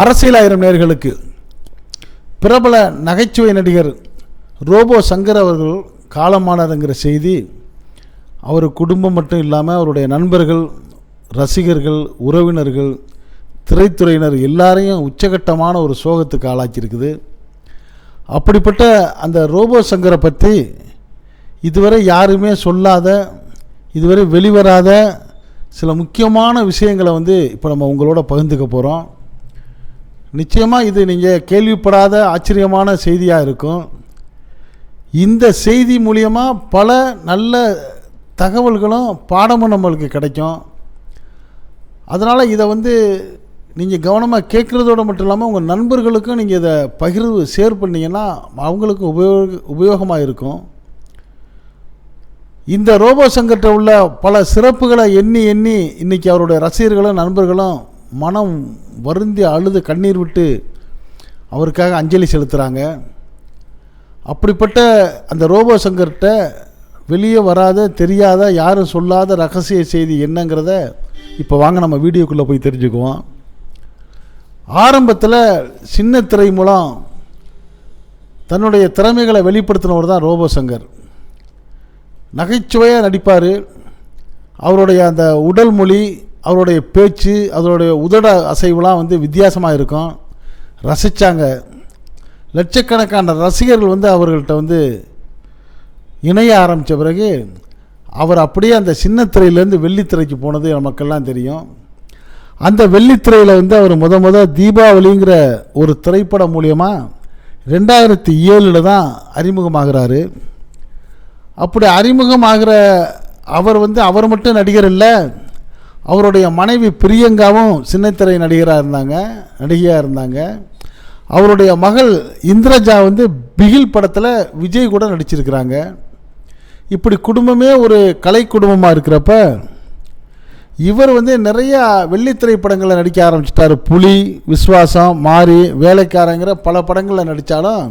அரசியலாயிரம் நேர்களுக்கு பிரபல நகைச்சுவை நடிகர் ரோபோ சங்கர் அவர்கள் காலமானாருங்கிற செய்தி அவர் குடும்பம் மட்டும் இல்லாமல் அவருடைய நண்பர்கள் ரசிகர்கள் உறவினர்கள் திரைத்துறையினர் எல்லாரையும் உச்சகட்டமான ஒரு சோகத்துக்கு ஆளாக்கியிருக்குது. அப்படிப்பட்ட அந்த ரோபோ சங்கரை பற்றி இதுவரை யாருமே சொல்லாத இதுவரை வெளிவராத சில முக்கியமான விஷயங்களை வந்து இப்போ நம்ம உங்களோட பகிர்ந்துக்க போகிறோம் நிச்சயமாக இது நீங்கள் கேள்விப்படாத ஆச்சரியமான செய்தியாக இருக்கும். இந்த செய்தி மூலியமாக பல நல்ல தகவல்களும் பாடமும் நம்மளுக்கு கிடைக்கும். அதனால் இதை வந்து நீங்கள் கவனமாக கேட்குறதோடு மட்டும் இல்லாமல் உங்கள் நண்பர்களுக்கும் நீங்கள் இதை பகிர்வு ஷேர் பண்ணீங்கன்னா அவங்களுக்கும் உபயோக உபயோகமாக இருக்கும். இந்த ரோபோ சங்கர்கிட்ட உள்ள பல சிறப்புகளை எண்ணி எண்ணி இன்றைக்கி அவருடைய ரசிகர்களும் நண்பர்களும் மனம் வருந்தி அழுது கண்ணீர் விட்டு அவருக்காக அஞ்சலி செலுத்துகிறாங்க அப்படிப்பட்ட அந்த ரோபோ சங்கர்கிட்ட வெளியே வராத தெரியாத யாரும் சொல்லாத ரகசிய செய்தி என்னங்கிறத இப்போ வாங்க நம்ம வீடியோக்குள்ளே போய் தெரிஞ்சுக்குவோம். ஆரம்பத்தில் சின்ன திரை மூலம் தன்னுடைய திறமைகளை வெளிப்படுத்தினவர் தான் ரோபோ சங்கர். நகைச்சுவையாக நடிப்பார். அவருடைய அந்த உடல் மொழி அவருடைய பேச்சு அவருடைய உதட அசைவுலாம் வந்து வித்தியாசமாக இருக்கும். ரசித்தாங்க லட்சக்கணக்கான ரசிகர்கள் வந்து அவர்கள்ட்ட வந்து இணைய ஆரம்பித்த பிறகு அவர் அப்படியே அந்த சின்ன திரையிலேருந்து வெள்ளித்திரைக்கு போனது நமக்கெல்லாம் தெரியும். அந்த வெள்ளித்திரையில் வந்து அவர் முத முத தீபாவளிங்கிற ஒரு திரைப்படம் மூலியமாக ரெண்டாயிரத்தி ஏழில் தான் அறிமுகமாகிறாரு. அப்படி அறிமுகமாகிற அவர் வந்து அவர் மட்டும் நடிகர் இல்லை அவருடைய மனைவி பிரியங்காவும் சின்னத்திரை நடிகராக இருந்தாங்க நடிகையாக இருந்தாங்க. அவருடைய மகள் இந்திரஜா வந்து பிகில் படத்தில் விஜய் கூட நடிச்சிருக்கிறாங்க. இப்படி குடும்பமே ஒரு கலை குடும்பமாக இருக்கிறப்ப இவர் வந்து நிறையா வெள்ளி திரைப்படங்களில் நடிக்க ஆரம்பிச்சிட்டார். புலி விஸ்வாசம் மாறி வேலைக்காரங்கிற பல படங்களில் நடித்தாலும்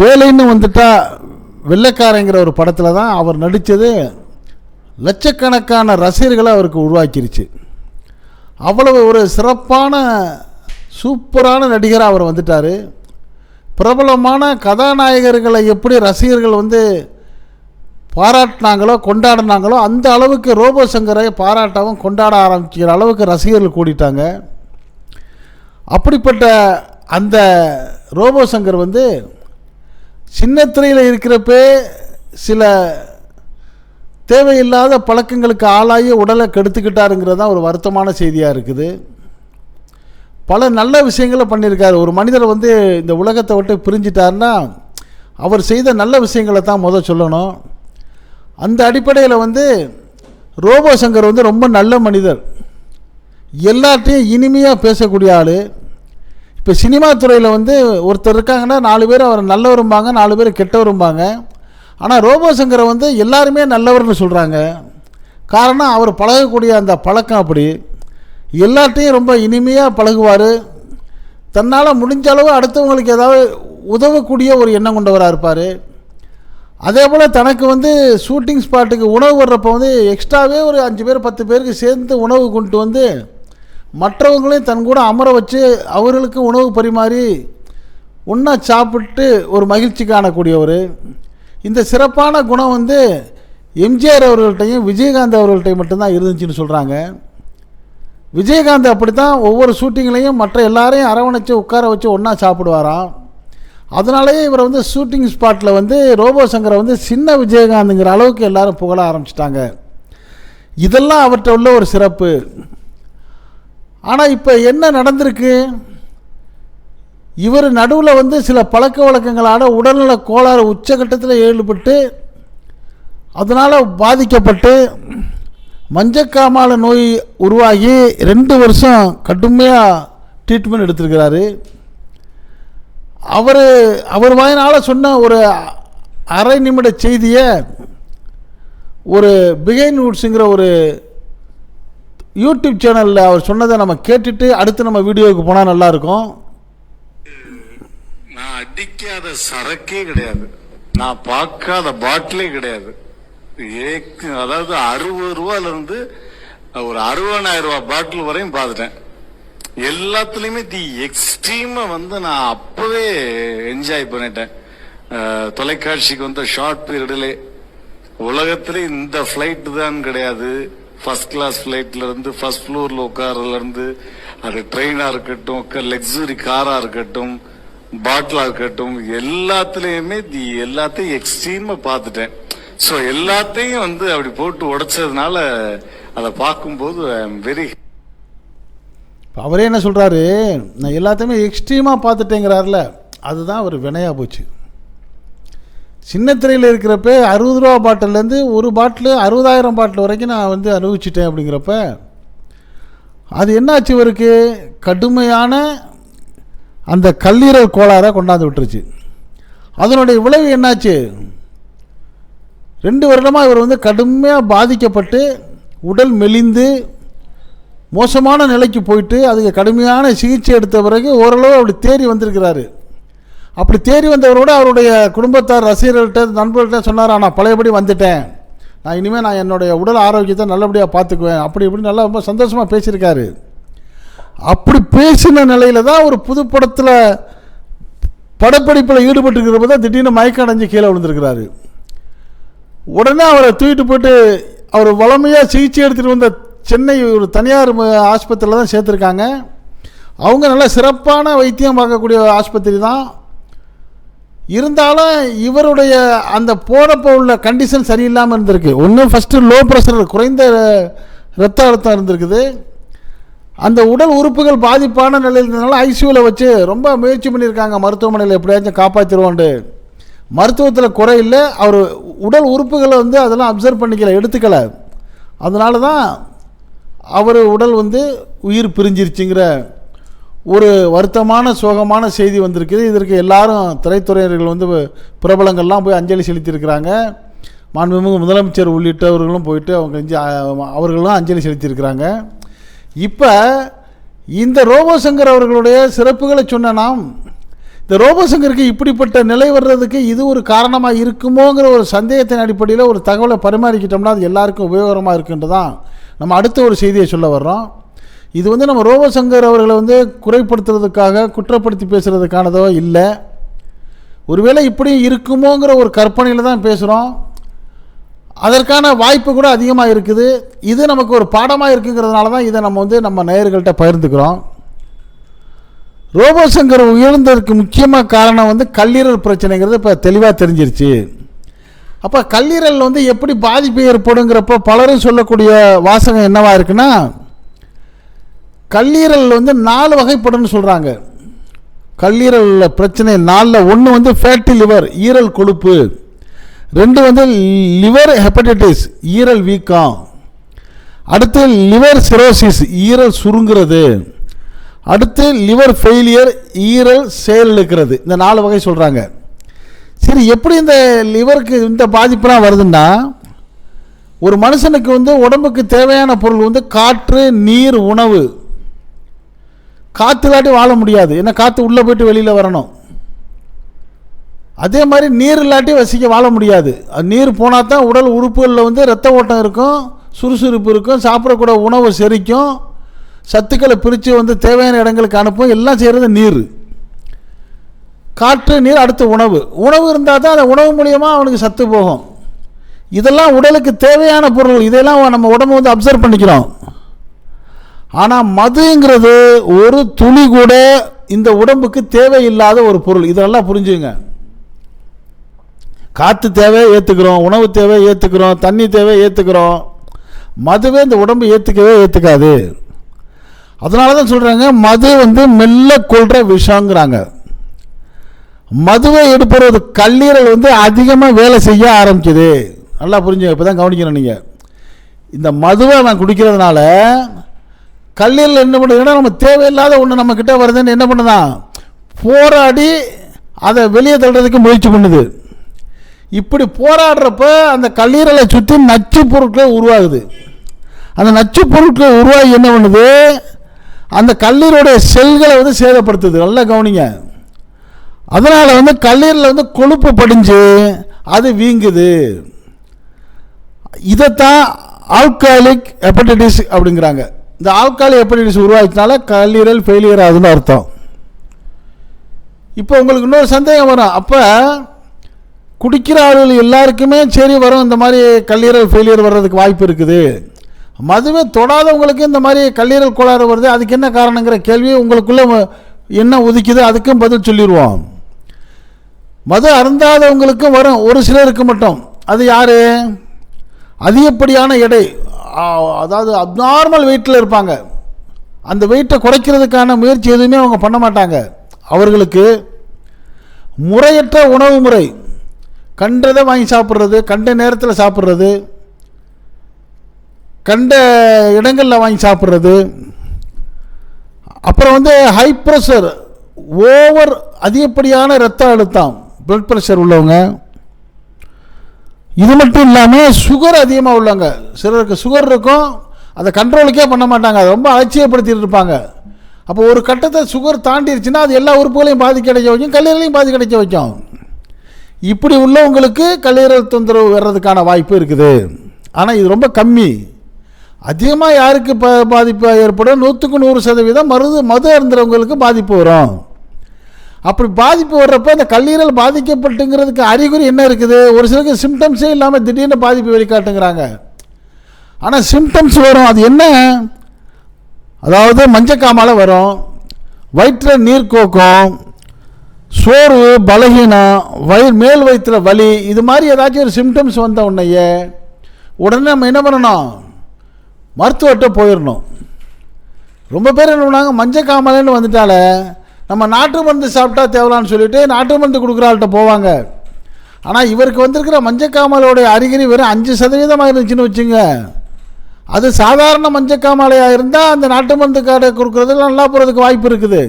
வேலைன்னு வந்துட்டா வெள்ளைக்காரங்கிற ஒரு படத்தில் தான் அவர் நடித்தது லட்சக்கணக்கான ரசிகர்களை அவருக்கு உருவாக்கிருச்சு. அவ்வளவு ஒரு சிறப்பான சூப்பரான நடிகராக அவர் வந்துட்டார். பிரபலமான கதாநாயகர்களை எப்படி ரசிகர்கள் வந்து பாராட்டினாங்களோ கொண்டாடினாங்களோ அந்த அளவுக்கு ரோபோ சங்கரை பாராட்டவும் கொண்டாட ஆரம்பிக்கிற அளவுக்கு ரசிகர்கள் கூடிட்டாங்க. அப்படிப்பட்ட அந்த ரோபோ சங்கர் வந்து சின்ன திரையில் இருக்கிறப்பே சில தேவையில்லாத பழக்கங்களுக்கு ஆளாகி உடலை கெடுத்துக்கிட்டாருங்கிறது தான் ஒரு வருத்தமான செய்தியாக இருக்குது. பல நல்ல விஷயங்களை பண்ணியிருக்காரு. ஒரு மனிதர் வந்து இந்த உலகத்தை விட்டு பிரிஞ்சிட்டாருன்னா அவர் செய்த நல்ல விஷயங்களை தான் முதல் சொல்லணும். அந்த அடிப்படையில் வந்து ரோபோ சங்கர் வந்து ரொம்ப நல்ல மனிதர். எல்லாத்தையும் இனிமையாக பேசக்கூடிய ஆள். இப்போ சினிமா துறையில் வந்து ஒருத்தர் இருக்காங்கன்னா நாலு பேர் அவர் நல்லவரும்பாங்க நாலு பேர் கெட்டவரும்பாங்க. ஆனால் ரோபோ சங்கரை வந்து எல்லாருமே நல்லவர்னு சொல்கிறாங்க காரணம் அவர் பழகக்கூடிய அந்த பழக்கம் அப்படி. எல்லாத்தையும் ரொம்ப இனிமையாக பழகுவார். தன்னால் முடிஞ்ச அளவு அடுத்தவங்களுக்கு ஏதாவது உதவக்கூடிய ஒரு எண்ணம் கொண்டவராக இருப்பார். அதே போல் தனக்கு வந்து ஷூட்டிங் ஸ்பாட்டுக்கு உணவு வர்றப்போ வந்து எக்ஸ்ட்ராவே ஒரு அஞ்சு பேர் பத்து பேருக்கு சேர்ந்து உணவு கொண்டு வந்து மற்றவங்களையும் தன் கூட அமர வச்சு அவர்களுக்கு உணவு பரிமாறி ஒன்றா சாப்பிட்டு ஒரு மகிழ்ச்சி காணக்கூடியவர். இந்த சிறப்பான குணம் வந்து எம்ஜிஆர் அவர்கள்ட்டையும் விஜயகாந்த் அவர்கள்ட்டையும் மட்டும்தான் இருந்துச்சுன்னு சொல்கிறாங்க விஜயகாந்த் அப்படி தான் ஒவ்வொரு ஷூட்டிங்லேயும் மற்ற எல்லாரையும் அரவணைச்சு உட்கார வச்சு ஒன்றா சாப்பிடுவாராம். அதனாலேயே இவரை வந்து ஷூட்டிங் ஸ்பாட்டில் வந்து ரோபோ சங்கரை வந்து சின்ன விஜயகாந்துங்கிற அளவுக்கு எல்லாரும் புகழ ஆரம்பிச்சிட்டாங்க. இதெல்லாம் அவர்கிட்ட உள்ள ஒரு சிறப்பு. ஆனால் இப்போ என்ன நடந்திருக்கு? இவர் நடுவில் வந்து சில பழக்க வழக்கங்களான உடல்நல கோளாறு உச்சகட்டத்தில் ஈடுபட்டு அதனால் பாதிக்கப்பட்டு மஞ்சக்காமால நோய் உருவாகி ரெண்டு வருஷம் கடுமையாக ட்ரீட்மெண்ட் எடுத்திருக்கிறாரு. அவர் அவர் வாயினால் சொன்ன ஒரு அரை நிமிட செய்தியை ஒரு பிகைன் வுட்ஸுங்கிற ஒரு யூடியூப் சேனலில் அவர் சொன்னதை நம்ம கேட்டுட்டு அடுத்து நம்ம வீடியோவுக்கு போனால் நல்லாயிருக்கும் நான் அடிக்காத சரக்கே கிடையாது. நான் பார்க்காத பாட்டிலே கிடையாது. ஏக்கு அதாவது அறுபது ரூபால இருந்து ஒரு அறுபதாயிரம் ரூபாய் பாட்டில் வரையும் பார்த்துட்டேன். எல்லாத்துலேயுமே தி எக்ஸ்ட்ரீமை வந்து நான் அப்போவே என்ஜாய் பண்ணிட்டேன். தொலைக்காட்சிக்கு வந்த ஷார்ட் பீரியடில் உலகத்துல இந்த ஃபிளைட் தான் கிடையாது. ஃபர்ஸ்ட் கிளாஸ் ஃப்ளைட்லேருந்து ஃபர்ஸ்ட் ஃப்ளோர்ல உட்கார்லேருந்து இருந்து அது ட்ரெயினா இருக்கட்டும் லக்ஸுரி காரா இருக்கட்டும் பாட்டிலாக இருக்கட்டும் எல்லாத்துலயுமே தி எல்லாத்தையும் எக்ஸ்ட்ரீமா பார்த்துட்டேன். ஸோ எல்லாத்தையும் வந்து அப்படி போட்டு உடைச்சதுனால அதை பார்க்கும்போது ஐ எம் வெரி அவரே என்ன சொல்கிறாரு நான் எல்லாத்தையுமே எக்ஸ்ட்ரீமாக பார்த்துட்டேங்கிறாருல. அதுதான் அவர் வினையாக போச்சு. சின்ன திரையில் இருக்கிறப்ப அறுபது ரூபா பாட்டிலேருந்து ஒரு பாட்டில் அறுபதாயிரம் பாட்டில் வரைக்கும் நான் வந்து அனுபவிச்சிட்டேன் அப்படிங்கிறப்ப அது என்னாச்சு இவருக்கு? கடுமையான அந்த கல்லீரல் கோளாறை கொண்டாந்து விட்டுருச்சு. அதனுடைய விளைவு என்னாச்சு? ரெண்டு வருடமாக இவர் வந்து கடுமையாக பாதிக்கப்பட்டு உடல் மெலிந்து மோசமான நிலைக்கு போயிட்டு அதுக்கு கடுமையான சிகிச்சை எடுத்த பிறகு ஓரளவு அப்படி தேறி வந்திருக்கிறாரு. அப்படி தேறி வந்தவரோட அவருடைய குடும்பத்தார் ரசிகர்கள்ட்ட நண்பர்கள்ட்ட சொன்னார் நான் பழையபடி வந்துட்டேன். நான் இனிமேல் நான் என்னுடைய உடல் ஆரோக்கியத்தை நல்லபடியாக பார்த்துக்குவேன். அப்படி இப்படி நல்லா ரொம்ப சந்தோஷமாக பேசியிருக்காரு. அப்படி பேசின நிலையில தான் ஒரு புது படத்தில் படப்பிடிப்பில் ஈடுபட்டிருக்கிறப்ப தான் திடீர்னு மயக்கம் அடைஞ்சு கீழே விழுந்திருக்கிறாரு. உடனே அவரை தூக்கிட்டு போயிட்டு அவர் வளமையாக சிகிச்சை எடுத்துகிட்டு வந்த சென்னை ஒரு தனியார் ஆஸ்பத்திரியில் தான் சேர்த்துருக்காங்க. அவங்க நல்லா சிறப்பான வைத்தியம் பார்க்கக்கூடிய ஆஸ்பத்திரி தான். இருந்தாலும் இவருடைய அந்த போனப்போ உள்ள கண்டிஷன் சரியில்லாமல் இருந்திருக்கு. ஒன்று ஃபஸ்ட்டு லோ ப்ரெஷர் குறைந்த ரத்த அழுத்தம் இருந்திருக்குது. அந்த உடல் உறுப்புகள் பாதிப்பான நிலையில் இருந்ததுனால ஐசியூவில் வச்சு ரொம்ப முயற்சி பண்ணியிருக்காங்க. மருத்துவமனையில் எப்படியாச்சும் காப்பாற்றிடுவோண்டு மருத்துவத்தில் குறை இல்லை. அவர் உடல் உறுப்புகளை வந்து அதெல்லாம் அப்சர்வ் பண்ணிக்கல எடுத்துக்கல. அதனால தான் அவர் உடல் வந்து உயிர் பிரிஞ்சிருச்சுங்கிற ஒரு வருத்தமான சோகமான செய்தி வந்திருக்குது. இதற்கு எல்லாரும் திரைத்துறையினர்கள் வந்து பிரபலங்கள்லாம் போய் அஞ்சலி செலுத்தியிருக்கிறாங்க. மாண்புமிகு முதலமைச்சர் உள்ளிட்டவர்களும் போயிட்டு அவங்க அவர்களும் அஞ்சலி செலுத்தியிருக்கிறாங்க. இப்போ இந்த ரோபோசங்கர் அவர்களுடைய சிறப்புகளை சொன்ன நாம் இந்த ரோபோசங்கருக்கு இப்படிப்பட்ட நிலை வர்றதுக்கு இது ஒரு காரணமாக இருக்குமோங்கிற ஒரு சந்தேகத்தின் அடிப்படையில் ஒரு தகவலை பரிமாறிக்கிட்டோம்னா அது எல்லாருக்கும் உபயோகரமாக இருக்குன்றது தான் நம்ம அடுத்த ஒரு செய்தியை சொல்ல வர்றோம். இது வந்து நம்ம ரோபோசங்கர் அவர்களை வந்து குறைப்படுத்துறதுக்காக குற்றப்படுத்தி பேசுகிறதுக்கானதோ இல்லை. ஒருவேளை இப்படி இருக்குமோங்கிற ஒரு கற்பனையில் தான் பேசுகிறோம் அதற்கான வாய்ப்பு கூட அதிகமாக இருக்குது. இது நமக்கு ஒரு பாடமாக இருக்குங்கிறதுனால தான் இதை நம்ம வந்து நம்ம நேயர்கள்ட்ட பகிர்ந்துக்கிறோம். ரோபோசங்கர் உயர்ந்ததற்கு முக்கியமாக காரணம் வந்து கல்லீரல் பிரச்சனைங்கிறது இப்போ தெளிவாக தெரிஞ்சிருச்சு. அப்போ கல்லீரல் வந்து எப்படி பாதிப்பு ஏற்படுங்கிறப்போ பலரும் சொல்லக்கூடிய வாசகம் என்னவாக இருக்குன்னா கல்லீரல் வந்து நாலு வகைப்படும்னு சொல்கிறாங்க கல்லீரலில் பிரச்சனை நாலில் ஒன்று வந்து ஃபேட்டி லிவர் ஈரல் கொழுப்பு. ரெண்டு வந்து லிவர் ஹெப்படைட்டிஸ் ஈரல் வீக்கம். அடுத்து லிவர் சிரோசிஸ் ஈரல் சுருங்குறது. அடுத்து லிவர் ஃபெயிலியர் ஈரல் செயலிழக்கிறது இந்த நாலு வகை சொல்கிறாங்க சரி எப்படி இந்த லிவருக்கு இந்த பாதிப்புலாம் வருதுன்னா ஒரு மனுஷனுக்கு வந்து உடம்புக்கு தேவையான பொருள் வந்து காற்று நீர் உணவு. காற்று இல்லாட்டி வாழ முடியாது. ஏன்னா காற்று உள்ளே போயிட்டு வெளியில் வரணும். அதே மாதிரி நீர் இல்லாட்டி வசிக்க வாழ முடியாது. அது நீர் போனால் தான் உடல் உறுப்புகளில் வந்து ரத்த ஓட்டம் இருக்கும் சுறுசுறுப்பு இருக்கும் சாப்பிடக்கூட உணவு செரிக்கும் சத்துக்களை பிரித்து வந்து தேவையான இடங்களுக்கு அனுப்பும் எல்லாம் செய்கிறது நீர். காற்று நீர் அடுத்து உணவு. உணவு இருந்தால் தான் அந்த உணவு மூலியமாக அவனுக்கு சத்து போகும். இதெல்லாம் உடலுக்கு தேவையான பொருள் இதெல்லாம் நம்ம உடம்பு வந்து அப்சர்வ் பண்ணிக்கிறோம். ஆனால் மதுங்கிறது ஒரு துளி கூட இந்த உடம்புக்கு தேவையில்லாத ஒரு பொருள். இதெல்லாம் புரிஞ்சுங்க. காற்று தேவை ஏற்றுக்கிறோம் உணவு தேவை ஏற்றுக்கிறோம் தண்ணி தேவை ஏற்றுக்கிறோம் மதுவே இந்த உடம்பு ஏற்றுக்கவே ஏற்றுக்காது அதனால தான் சொல்கிறாங்க மது வந்து மெல்ல கொள்கிற விஷங்கிறாங்க மதுவை எடுப்பது கல்லீரல் வந்து அதிகமாக வேலை செய்ய ஆரம்பிக்குது. நல்லா புரிஞ்சுங்க இப்போ தான் கவனிக்கணும் நீங்கள் இந்த மதுவை நான் குடிக்கிறதுனால கல்லீரல் என்ன பண்ணுதுன்னா நம்ம தேவையில்லாத ஒன்று நம்மக்கிட்ட வருதுன்னு என்ன பண்ணுதான்? போராடி அதை வெளியே தள்ளுறதுக்கு முயற்சி பண்ணுது. இப்படி போராடுறப்ப அந்த கல்லீரலை சுற்றி நச்சு பொருட்கள் உருவாகுது. அந்த நச்சு பொருட்கள் உருவாகி என்ன பண்ணுது? அந்த கல்லீரோடைய செல்களை வந்து சேதப்படுத்துது. நல்லா கவனிங்க. அதனால் வந்து கல்லீரில் வந்து கொழுப்பு படிஞ்சு அது வீங்குது. இதைத்தான் ஆல்காலிக் ஹெப்படைட்டிஸ் அப்படிங்கிறாங்க. இந்த ஆல்காலிக் ஹெப்படைட்டிஸ் உருவாக்கினால கல்லீரல் ஃபெயிலியர் ஆகுதுன்னு அர்த்தம். இப்போ உங்களுக்கு இன்னொரு சந்தேகம் வரும். அப்போ குடிக்கிற ஆளுகள் எல்லாருக்குமே சரி வரும் இந்த மாதிரி கல்லீரல் ஃபெயிலியர் வர்றதுக்கு வாய்ப்பு இருக்குது. மதுவை தொடாதவங்களுக்கு இந்த மாதிரி கல்லீரல் கோளாறு வருது அதுக்கு என்ன காரணங்கிற கேள்வி உங்களுக்குள்ளே என்ன உதிக்குது அதுக்கும் பதில் சொல்லிடுவோம் மது அருந்தாதவங்களுக்கும் வரும் ஒரு சிலருக்கு மட்டும். அது யார்? அதிகப்படியான எடை அதாவது அப்நார்மல் வெயிட்டில் இருப்பாங்க. அந்த வெயிட்டை குறைக்கிறதுக்கான முயற்சி எதுவுமே அவங்க பண்ண மாட்டாங்க. அவர்களுக்கு முறையற்ற உணவு முறை கண்டதை வாங்கி சாப்பிட்றது கண்ட நேரத்தில் சாப்பிட்றது கண்ட இடங்களில் வாங்கி சாப்பிட்றது. அப்புறம் வந்து ஹை ப்ரெஷர் ஓவர் அதிகப்படியான இரத்த அழுத்தம் பிளட் ப்ரெஷர் உள்ளவங்க. இது மட்டும் இல்லாமல் சுகர் அதிகமாக உள்ளவங்க. சிலருக்கு சுகர் இருக்கும் அதை கண்ட்ரோலுக்கே பண்ண மாட்டாங்க. அதை ரொம்ப அலட்சியப்படுத்திட்டு இருப்பாங்க. அப்போ ஒரு கட்டத்தை சுகர் தாண்டிடுச்சுன்னா அது எல்லா உறுப்புகளையும் பாதி கிடைக்க வைக்கும் கல்லீரலையும் பாதி கிடைக்க வைக்கும். இப்படி உள்ளவங்களுக்கு கல்லீரல் தொந்தரவு வர்றதுக்கான வாய்ப்பு இருக்குது. ஆனால் இது ரொம்ப கம்மி. அதிகமாக யாருக்கு ப பாதிப்பு ஏற்படும்? நூற்றுக்கு நூறு சதவீதம் மருது மது அருந்துறவங்களுக்கு பாதிப்பு வரும். அப்படி பாதிப்பு வர்றப்போ இந்த கல்லீரல் பாதிக்கப்பட்டுங்கிறதுக்கு அறிகுறி என்ன இருக்குது? ஒரு சிலருக்கு சிம்டம்ஸே இல்லாமல் திடீர்னு பாதிப்பு வெளிக்காட்டுங்கிறாங்க. ஆனால் சிம்டம்ஸ் வரும். அது என்ன? அதாவது மஞ்சக்காமலை வரும். வயிற்றில் நீர் கோக்கம். சோர்வு பலகீனம் வயிறு மேல் வயிற்றுல வலி இது மாதிரி ஏதாச்சும் ஒரு சிம்டம்ஸ் வந்த உடனேயே உடனே நம்ம என்ன பண்ணணும்? மருத்துவர்கிட்ட போயிடணும். ரொம்ப பேர் என்ன பண்ணாங்க மஞ்சள் காமலைன்னு வந்துட்டாலே நம்ம நாட்டு மருந்து சாப்பிட்டா தேவலான்னு சொல்லிட்டு நாட்டு மருந்து கொடுக்குற ஆள்கிட்ட போவாங்க. ஆனால் இவருக்கு வந்திருக்கிற மஞ்சக்காமலோடைய அறிகுறி வெறும் அஞ்சு சதவீதமாக இருந்துச்சுன்னு வச்சுங்க அது சாதாரண மஞ்சக்காமலையாக இருந்தால் அந்த நாட்டு மருந்து கார்டை கொடுக்குறது நல்லா போகிறதுக்கு வாய்ப்பு இருக்குது.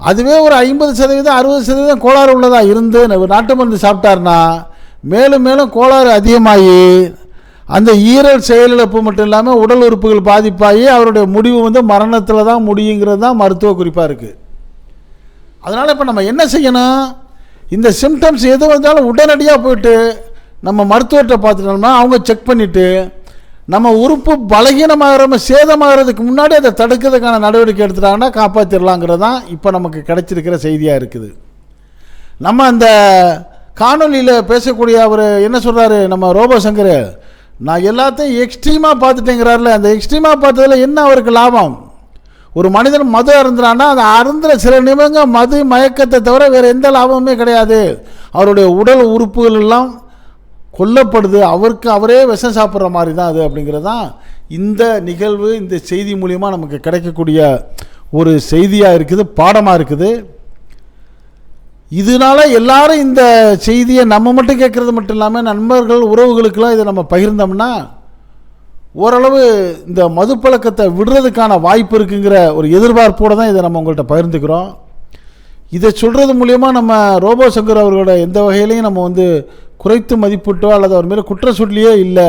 அதுவே ஒரு ஐம்பது சதவீதம் அறுபது சதவீதம் கோளாறு உள்ளதாக இருந்து நாட்டு மருந்து சாப்பிட்டாருன்னா மேலும் மேலும் கோளாறு அதிகமாகி அந்த ஈரல் செயலிழப்பு மட்டும் இல்லாமல் உடல் உறுப்புகள் பாதிப்பாகி அவருடைய முடிவு வந்து மரணத்தில் தான் முடியுங்கிறது தான் மருத்துவ குறிப்பாக இருக்குது அதனால் இப்போ நம்ம என்ன செய்யணும்? இந்த சிம்டம்ஸ் எது வந்தாலும் உடனடியாக போயிட்டு நம்ம மருத்துவர்கிட்ட பார்த்துட்டோம்னா அவங்க செக் பண்ணிவிட்டு நம்ம உறுப்பு பலகீனமாகிற சேதமாகிறதுக்கு முன்னாடி அதை தடுக்கிறதுக்கான நடவடிக்கை எடுத்துட்டாங்கன்னா காப்பாற்றிடலாங்கிறது தான் இப்போ நமக்கு கிடைச்சிருக்கிற செய்தியாக இருக்குது. நம்ம அந்த காணொலியில் பேசக்கூடிய அவர் என்ன சொல்கிறாரு நம்ம ரோபோ சங்கர் நான் எல்லாத்தையும் எக்ஸ்ட்ரீமாக பார்த்துட்டேங்கிறார்ல அந்த எக்ஸ்ட்ரீமாக பார்த்ததுல என்ன அவருக்கு லாபம்? ஒரு மனிதன் மது அருந்துறான்னா அந்த அருந்துற சில நிமிடங்கள் மது மயக்கத்தை தவிர வேறு எந்த லாபமுமே கிடையாது. அவருடைய உடல் உறுப்புகள் எல்லாம் கொல்லப்படுது அவருக்கு அவரே விஷம் சாப்பிட்ற மாதிரி தான் அது அப்படிங்கிறது தான் இந்த நிகழ்வு இந்த செய்தி மூலிமா நமக்கு கிடைக்கக்கூடிய ஒரு செய்தியாக இருக்குது பாடமாக இருக்குது. இதனால எல்லாரும் இந்த செய்தியை நம்ம மட்டும் கேட்குறது மட்டும் இல்லாமல் நண்பர்கள் உறவுகளுக்கெல்லாம் இதை நம்ம பகிர்ந்தோம்னா ஓரளவு இந்த மதுப்பழக்கத்தை விடுறதுக்கான வாய்ப்பு இருக்குங்கிற ஒரு எதிர்பார்ப்போடு தான் இதை நம்ம உங்கள்கிட்ட பகிர்ந்துக்கிறோம். இதை சொல்கிறது மூலயமா நம்ம ரோபோ சங்கர் அவர்களோட எந்த வகையிலையும் நம்ம வந்து குறைத்து மதிப்பிட்டோ அல்லது அவர் மேலே குற்ற இல்லை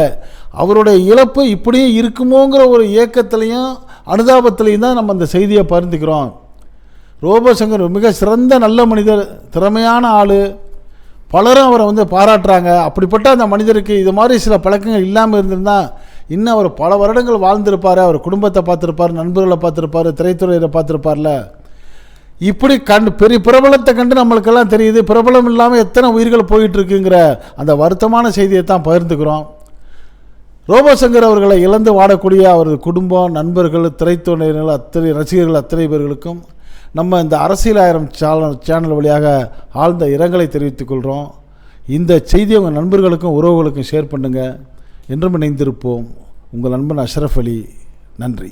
அவருடைய இழப்பு இப்படியும் இருக்குமோங்கிற ஒரு ஏக்கத்திலையும் அனுதாபத்திலையும் தான் நம்ம அந்த செய்தியை பகிர்ந்துக்கிறோம். ரோபோ சங்கர் மிக சிறந்த நல்ல மனிதர் திறமையான ஆள். பலரும் அவரை வந்து பாராட்டுறாங்க. அப்படிப்பட்ட அந்த மனிதருக்கு இது மாதிரி சில பழக்கங்கள் இல்லாமல் இருந்திருந்தா இன்னும் அவர் பல வருடங்கள் வாழ்ந்திருப்பார். அவர் குடும்பத்தை பார்த்துருப்பார் நண்பர்களை பார்த்துருப்பார் திரைத்துறையில் பார்த்துருப்பார்ல. இப்படி கண்டு பெரிய பிரபலத்தை கண்டு நம்மளுக்கெல்லாம் தெரியுது. பிரபலம் இல்லாமல் எத்தனை உயிர்கள் போயிட்டுருக்குங்கிற அந்த வருத்தமான செய்தியை தான் பகிர்ந்துக்கிறோம். ரோபோசங்கர் அவர்களை இழந்து வாடக்கூடிய அவரது குடும்பம் நண்பர்கள் திரைத்துறையினர் அத்தனை ரசிகர்கள் அத்தனை பேர்களுக்கும் நம்ம இந்த அரசியல் ஆயிரம் சேனல் சேனல் வழியாக ஆழ்ந்த இரங்கலை தெரிவித்துக் கொள்கிறோம் இந்த செய்தியை உங்கள் நண்பர்களுக்கும் உறவுகளுக்கும் ஷேர் பண்ணுங்கள் என்றும் இணைந்திருப்போம். உங்கள் நண்பன் அஷ்ரஃப் அலி. நன்றி.